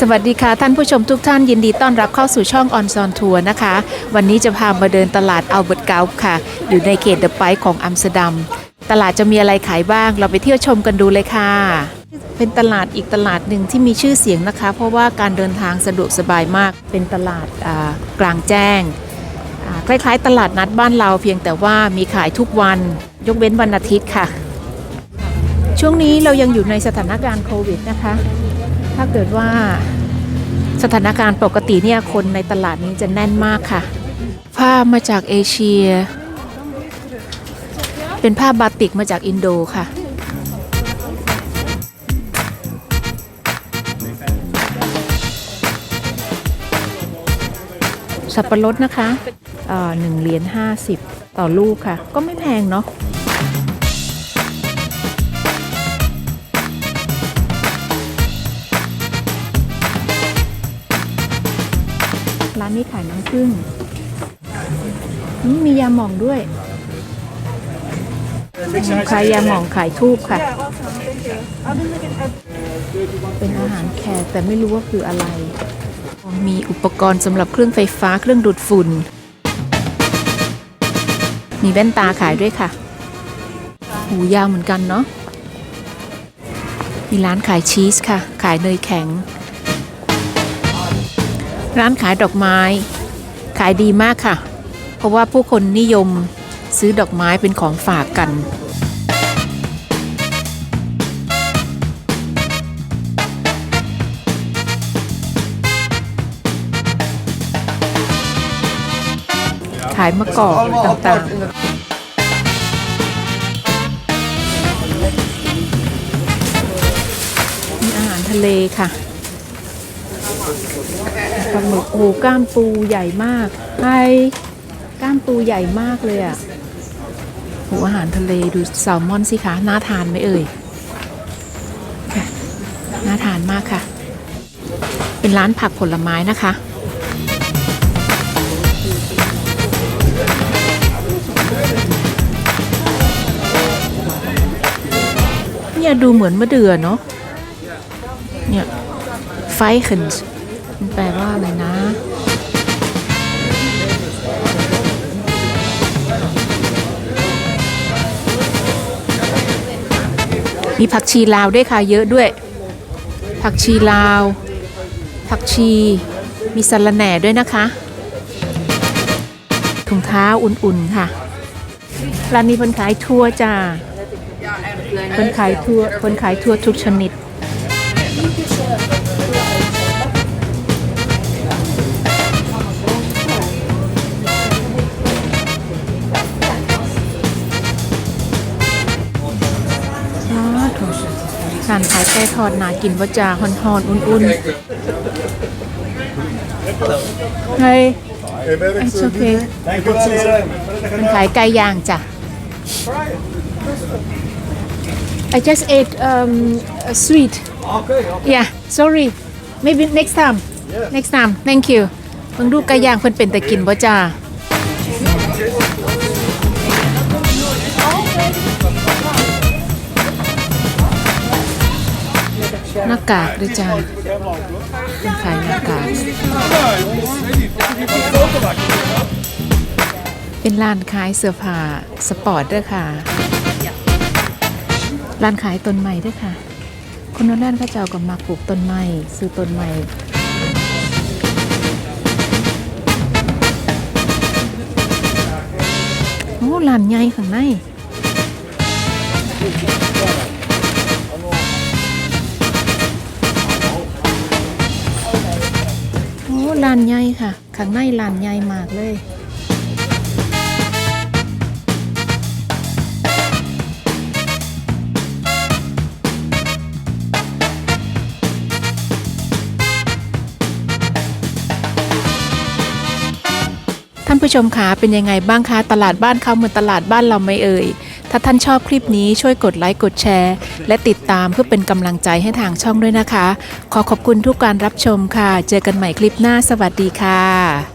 สวัสดีค่ะ ท่านผู้ชมทุกท่านยินดีต้อนรับเข้าสู่ช่องออนซอนทัวร์นะคะ วันนี้จะพามาเดินตลาดอัลเบิร์ตเกาค่ะ อยู่ในเขตเดอะไ e ของอัมสเตอร์ดัม ตลาดจะมีอะไรขายบ้าง เราไปเที่ยวชมกันดูเลยค่ะ เป็นตลาดอีกตลาดหนึ่งที่มีชื่อเสียงนะคะ เพราะว่าการเดินทางสะดวกสบายมาก เป็นตลาดกลางแจ้งอ่าคล้ายๆ ตลาดนัดบ้านเราเพียงแต่ว่ามีขายทุกวัน ยกเว้นวันอาทิตย์ค่ะ ช่วงนี้เรายังอยู่ในสถานการณ์โควิดนะคะ ถ้าเกิดว่าสถานการณ์ปกติเนี่ยคนในตลาดนี้จะแน่นมากค่ะ ผ้ามาจากเอเชีย เป็นผ้าบาติกมาจากอินโดค่ะสับปะรดนะคะหนึ่งเหรียญห้าสิบต่อลูกค่ะ ก็ไม่แพงเนาะ ร้านนี้ขายน้ำผึ้งมมียาหม่องด้วย ขายยาหม่องขายทูบค่ะ เป็นอาหารแขกแต่ไม่รู้ว่าคืออะไร มีอุปกรณ์สำหรับเครื่องไฟฟ้าเครื่องดูดฝุ่น มีแว่นตาขายด้วยค่ะ หูยาวเหมือนกันเนาะ มีร้านขายชีสค่ะ ขายเนยแข็ง ร้านขายดอกไม้ ขายดีมากค่ะ เพราะว่าผู้คนนิยมซื้อดอกไม้เป็นของฝากกัน ขายมะกอกต่างๆมีอาหารทะเลค่ะ ปลาหมึกโอ้โหก้ามปูใหญ่มากไอ้ก้ามปูใหญ่มากเลยอะ่ะโหอาหารทะเลดูแซลมอนสิคะน่าทานไหมเอ่ยค่ะน่าทานมากค่ะ เป็นร้านผักผลไม้นะคะเนี่ยดูเหมือนมะเดื่อเนาะเนี่ยไฟเคนส์ มันแปลว่าอะไรนะมีผักชีลาวด้วยค่ะ เยอะด้วย ผักชีลาว ผักชี มีสะระแหน่ด้วยนะคะถุงเท้าอุ่นๆค่ะร้านนี้คนขายทั่วจ้าคนขายทั่วคนขายทั่วทุกชนิด ร้านขายไก่ทอดนากินว่าจาฮอนฮอนๆอุ่นๆเฮ้ย it's okay มันขายไก่ย่างจ้ะ I just ate um, a sweet yeah sorry maybe next time next time thank you เพิ่งดูไก่ย่างเพิ่นเป็นแต่กินบ่จ้า หน้ากากด้วยจ้าเป็นขายหน้ากาก เป็นร้านขายเสื้อผ้าสปอร์ตด้วยค่ะ ร้านขายต้นไม้ด้วยค่ะ คนนั้นร้านก็เจ้าก็มาปลูกต้นไม้ซื้อต้นไม้โอ้ร้านใหญ่ข้างใน ลานใหญ่ค่ะ ข้างในลานใหญ่มากเลยท่านผู้ชมคะเป็นยังไงบ้างคะตลาดบ้านเขาเหมือนตลาดบ้านเราไม่เอ่ย ถ้าท่านชอบคลิปนี้ช่วยกดไลค์กดแชร์ และติดตามเพื่อเป็นกำลังใจให้ทางช่องด้วยนะคะ ขอขอบคุณทุกการรับชมค่ะ เจอกันใหม่คลิปหน้าสวัสดีค่ะ